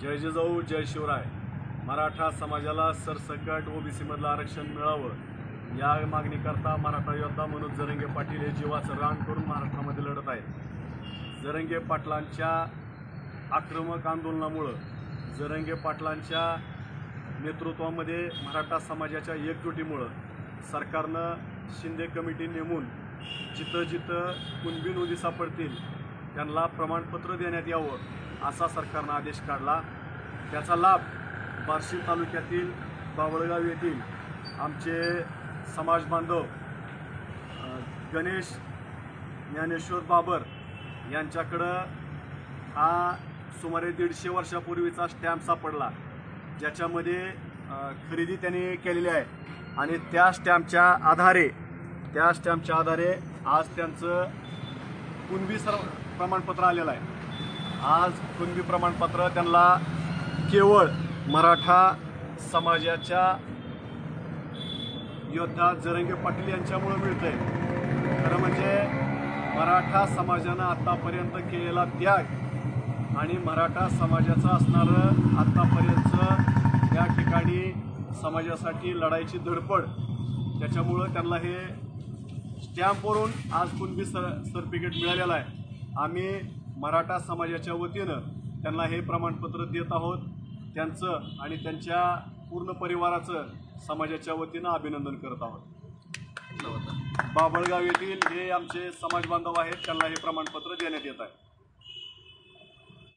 जय जजाऊ जय शिवराय. मराठा समाजाला सरसकट ओबीसीमधलं आरक्षण मिळावं या मागणीकरता मराठा योद्धा मनोज जरंगे पाटील हे जीवाचं रान करून महाराष्ट्रामध्ये लढत आहेत. जरंगे पाटलांच्या आक्रमक आंदोलनामुळं जरंगे पाटलांच्या नेतृत्वामध्ये मराठा समाजाच्या एकजुटीमुळं सरकारनं शिंदे कमिटी नेमून जिथं जिथं कुणबी नोंदी सापडतील त्यांना प्रमाणपत्र देण्यात यावं. असा सरकारनं आदेश काढला. त्याचा लाभ बार्शी तालुक्यातील बावळगाव येथील आमचे समाज बांधव गणेश ज्ञानेश्वर बाबर यांच्याकडं हा सुमारे दीडशे वर्षापूर्वीचा स्टॅम्प सापडला ज्याच्यामध्ये खरेदी त्यांनी केलेली आहे. आणि त्या स्टॅम्पच्या आधारे त्या स्टॅम्पच्या आधारे आज त्यांचं कुणबी सर प्रमाणपत्र आलेलं आहे. आज कुणबी प्रमाणपत्र त्यांना केवळ मराठा समाजाच्या योद्धा जरंगे पाटील यांच्यामुळं मिळतंय. खरं म्हणजे मराठा समाजानं आतापर्यंत केलेला त्याग आणि मराठा समाजाचं असणारं आत्तापर्यंतचं या ठिकाणी समाजासाठी लढायची धडपड त्याच्यामुळं त्यांना हे स्टॅम्पवरून आज कुणबी सर सर्टिफिकेट मिळालेलं आहे. आम्ही मराठा समाजाच्या वतीनं त्यांना हे प्रमाणपत्र देत आहोत. त्यांचं आणि त्यांच्या पूर्ण परिवाराचं समाजाच्या वतीनं अभिनंदन करत आहोत. बाबळगाव येथील हे आमचे समाज बांधव आहेत त्यांना हे प्रमाणपत्र देण्यात येत आहे.